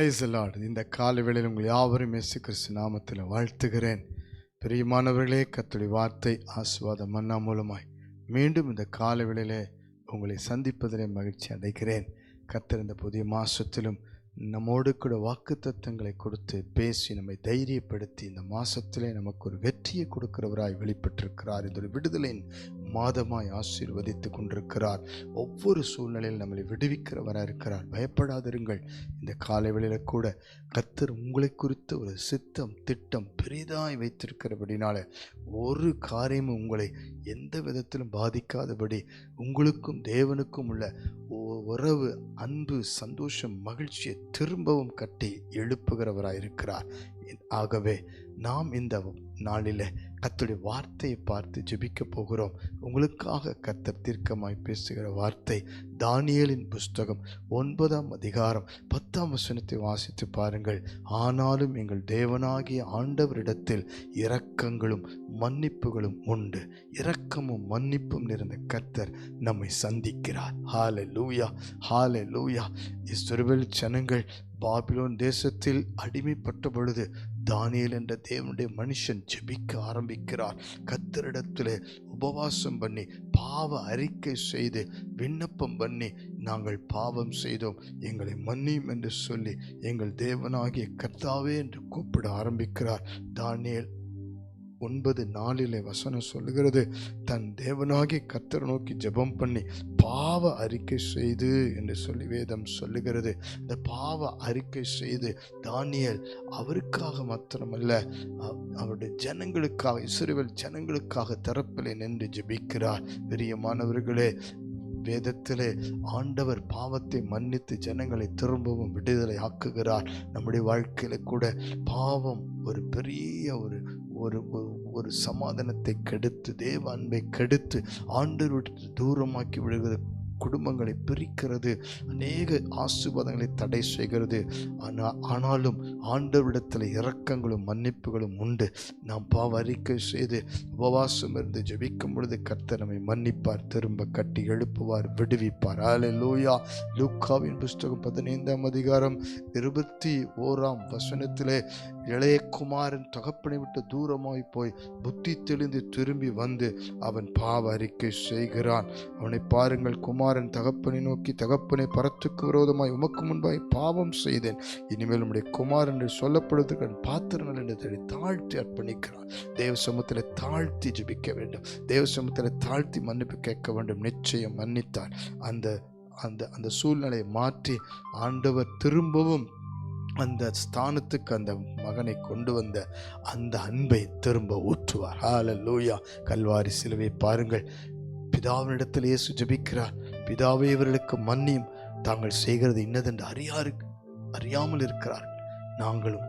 Price Lord இந்த காலை வேளையில் உங்கள் யாவரும் இயேசு கிறிஸ்து நாமத்தில் வாழ்த்துகிறேன். பிரியமானவர்களே கர்த்தருடைய வார்த்தை ஆசுவாத மன்னா மூலமாய் மீண்டும் இந்த காலை வேளையிலே உங்களை சந்திப்பதிலே மகிழ்ச்சி அடைகிறேன். கத்திருந்த புதிய மாதத்திலும் நம்மோடு கூட வாக்குத்தத்தங்களை கொடுத்து பேசி நம்மை தைரியப்படுத்தி இந்த மாதத்திலே நமக்கு ஒரு வெற்றியை கொடுக்கிறவராய் வெளிப்பட்டிருக்கிறார். இந்த ஒரு விடுதலையின் மாதமாய் ஆசீர்வதித்து கொண்டிருக்கிறார். ஒவ்வொரு சூழ்நிலையில் நம்மளை விடுவிக்கிறவராக இருக்கிறார். பயப்படாதிருங்கள். இந்த காலை வேளையில கூட கத்தர் உங்களை குறித்த ஒரு சித்தம் திட்டம் பெரிதாய் வைத்திருக்கிறபடினால ஒரு காரியமும் உங்களை எந்த விதத்திலும் பாதிக்காதபடி உங்களுக்கும் தேவனுக்கும் உள்ள உறவு அன்பு சந்தோஷம் மகிழ்ச்சியை திரும்பவும் கட்டி எழுப்புகிறவராக இருக்கிறார். ஆகவே நாம் இந்த நாளில் கத்துடைய வார்த்தையை பார்த்து ஜெபிக்க போகிறோம். உங்களுக்காக கத்தர் தீர்க்கமாய் பேசுகிற வார்த்தை தானியலின் புஸ்தகம் ஒன்பதாம் அதிகாரம் பத்தாம் வசனத்தை வாசித்து பாருங்கள். ஆனாலும் எங்கள் தேவனாகிய ஆண்டவரிடத்தில் இரக்கங்களும் மன்னிப்புகளும் உண்டு. இரக்கமும் மன்னிப்பும் நிறைந்த கர்த்தர் நம்மை சந்திக்கிறார். ஹாலே லூயா ஹாலே லூயா இஸ்ரவேல் ஜனங்கள் பாபிலோன் தேசத்தில் அடிமைப்பட்ட பொழுது தானியல் என்ற தேவனுடைய மனுஷன் ஜெபிக்க ஆரம்பிக்கிறார். கத்தரிடத்தில் உபவாசம் பண்ணி பாவ அறிக்கை செய்து விண்ணப்பம் பண்ணி நாங்கள் பாவம் செய்தோம். எங்களை மன்னியும் என்று சொல்லி எங்கள் தேவனாகிய கர்த்தாவே என்று கூப்பிட ஆரம்பிக்கிறார். தானியல் ஒன்பது நாளிலே வசனம் சொல்லுகிறது. தன் தேவனாகி கர்த்தரை நோக்கி ஜெபம் பண்ணி பாவ அறிக்கை செய்து என்று சொல்லி வேதம் சொல்லுகிறது. இந்த பாவ அறிக்கை செய்து தானியல் அவருக்காக மாத்திரமல்ல அவருடைய ஜனங்களுக்காக இஸ்ரவேல் ஜனங்களுக்காக தரப்பிலே நின்று ஜெபிக்கிறார். பிரியமானவர்களே வேதத்திலே ஆண்டவர் பாவத்தை மன்னித்து ஜனங்களை திரும்பவும் விடுதலை ஆக்குகிறார். நம்முடைய வாழ்க்கையில கூட பாவம் ஒரு பெரிய ஒரு ஒரு ஒரு- சமாதானத்தை கெடுத்து தேவ அன்பை கெடுத்து ஆண்டு தூரமாக்கி விடுகிறது. குடும்பங்களை பிரிக்கிறது அநேக ஆசீர்வாதங்களை தடை செய்கிறது. ஆனால் ஆனாலும் ஆண்டவரிடத்தில் இரக்கங்களும் மன்னிப்புகளும் உண்டு. நாம் பாவ அறிக்கை செய்து உபவாசம் இருந்து ஜெபிக்கும் பொழுது கர்த்தர் நம்மை மன்னிப்பார் திரும்ப கட்டி எழுப்புவார் விடுவிப்பார். ஆலே லூயா லூக்காவின் புஸ்தகம் பதினைந்தாம் அதிகாரம் இருபத்தி ஓராம் வசனத்திலே இளையகுமாரின் தகப்பனை விட்டு தூரமாய் போய் புத்தி தெளிந்து திரும்பி வந்து அவன் பாவ அறிக்கை செய்கிறான். அவனை பாருங்கள் குமார் குமாரன் தகப்பனை நோக்கி தகப்பனை பரத்துக்கு விரோதமாய் உமக்கு முன்பாய் பாவம் செய்தேன். இனிமேல் உம்முடைய குமாரன் என்று சொல்லப்படுவதற்கு நான் பாத்திரங்கள் என்று தேடி தாழ்த்தி அர்ப்பணிக்கிறான். தேவ சமூகத்தில் தாழ்த்தி ஜபிக்க வேண்டும். தேவ சமூகத்தில் தாழ்த்தி மன்னிப்பு கேட்க வேண்டும். நிச்சயம் மன்னித்தார். அந்த அந்த அந்த சூழ்நிலையை மாற்றி ஆண்டவர் திரும்பவும் அந்த ஸ்தானத்துக்கு அந்த மகனை கொண்டு வந்த அந்த அன்பை திரும்ப ஊற்றுவார். ஹalleluya கல்வாரி சிலுவை பாருங்கள். பிதாவினிடத்தில் இயேசு ஜபிக்கிறார். பிதாவே இவர்களுக்கு மன்னியும். தாங்கள் செய்கிறது இன்னதென்று அறியாரு அறியாமல் இருக்கிறார்கள். நாங்களும்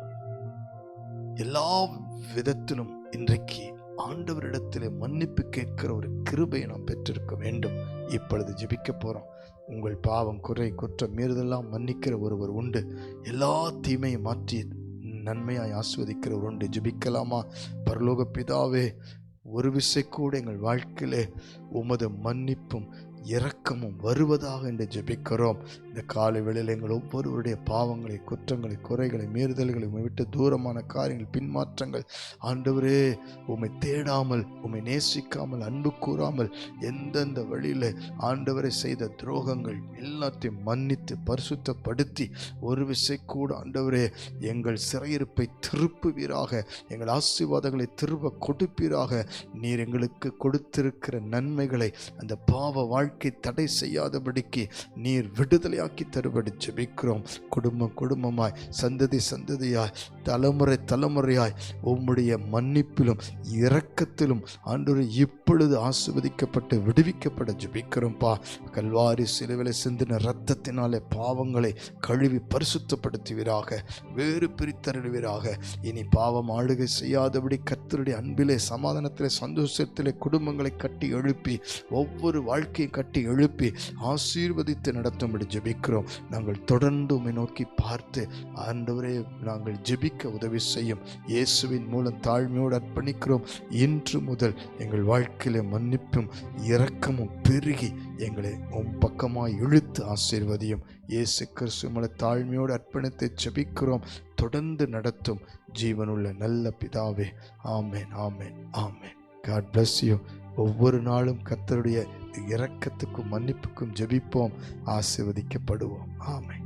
எல்லா விதத்திலும் இன்றைக்கு ஆண்டவரிடத்திலே மன்னிப்பு கேட்கிற ஒரு கிருபையை நாம் பெற்றிருக்க வேண்டும். இப்பொழுது ஜெபிக்க போகிறோம் உங்கள் பாவம் குறை குற்றம் மீறுதெல்லாம் மன்னிக்கிற ஒருவர் உண்டு. எல்லா தீமையும் மாற்றி நன்மையாய் ஆஸ்வதிக்கிறவர் உண்டு. ஜெபிக்கலாமா? பரலோக பிதாவே ஒரு விசை கூட எங்கள் வாழ்க்கையிலே உமது மன்னிப்பும் இரக்கமும் வருவதாக என்று ஜெபிக்கிறோம். இந்த காலை வேளையில் எங்கள் ஒவ்வொருவருடைய பாவங்களை குற்றங்களை குறைகளை மீறுதல்களை உண்மை விட்டு தூரமான காரியங்கள் பின்மாற்றங்கள். ஆண்டவரே உண்மை தேடாமல் உம்மை நேசிக்காமல் அன்பு கூறாமல் எந்தெந்த வழியில் ஆண்டவரை செய்த துரோகங்கள் எல்லாத்தையும் மன்னித்து பரிசுத்தப்படுத்தி ஒரு விசை கூட ஆண்டவரே எங்கள் சிறையிருப்பை திருப்புவீராக எங்கள் ஆசீர்வாதங்களை திரும்ப கொடுப்பீராக நீர் எங்களுக்கு கொடுத்திருக்கிற நன்மைகளை அந்த பாவ வாழ்க்கை தடை செய்யாதபடிக்கு நீர் விடுதலையாக்கி தருபடி ஜெபிக்கிறோம். குடும்பம் குடும்பமாய் சந்ததி சந்ததியாய் தலைமுறை தலைமுறையாய் உம்முடைய மன்னிப்பிலும் இரக்கத்திலும் ஆண்டவரை இப்பொழுது ஆசிர்வதிக்கப்பட்டு விடுவிக்கப்பட ஜெபிக்கிறோம்ப்பா கல்வாரி சிலுவிலை சிந்தின இரத்தத்தினாலே பாவங்களை கழுவி பரிசுத்தப்படுத்துவீராக வேறு பிரித்தருவீராக இனி பாவம் ஆளுகை செய்யாதபடி கத்தருடைய அன்பிலே சமாதானத்திலே சந்தோஷத்திலே குடும்பங்களை கட்டி எழுப்பி ஒவ்வொரு வாழ்க்கையை கட்டி எழுப்பி ஆசீர்வதித்து நடத்தும்படி ஜெபிக்கிறோம். நாங்கள் தொடர்ந்து உண்மை நோக்கி பார்த்து ஆண்டவரே நாங்கள் ஜெபிக்க உதவி செய்யும். இயேசுவின் மூலம் தாழ்மையோடு அர்ப்பணிக்கிறோம். இன்று முதல் எங்கள் வாழ்க்கையில மன்னிப்பும் இரக்கமும் பெருகி எங்களை உன் பக்கமாக இழுத்து ஆசீர்வதியும். இயேசு கிறிஸ்துமல தாழ்மையோடு அர்ப்பணித்து ஜெபிக்கிறோம். தொடர்ந்து நடத்தும் ஜீவனுள்ள நல்ல பிதாவே ஆமேன் ஆமேன் ஆமேன். காட் பிளஸ் யூ ஒவ்வொரு நாளும் கர்த்தருடைய இரக்கத்துக்கும் மன்னிப்புக்கும் ஜெபிப்போம். ஆசிர்வதிக்கப்படுவோம். ஆமை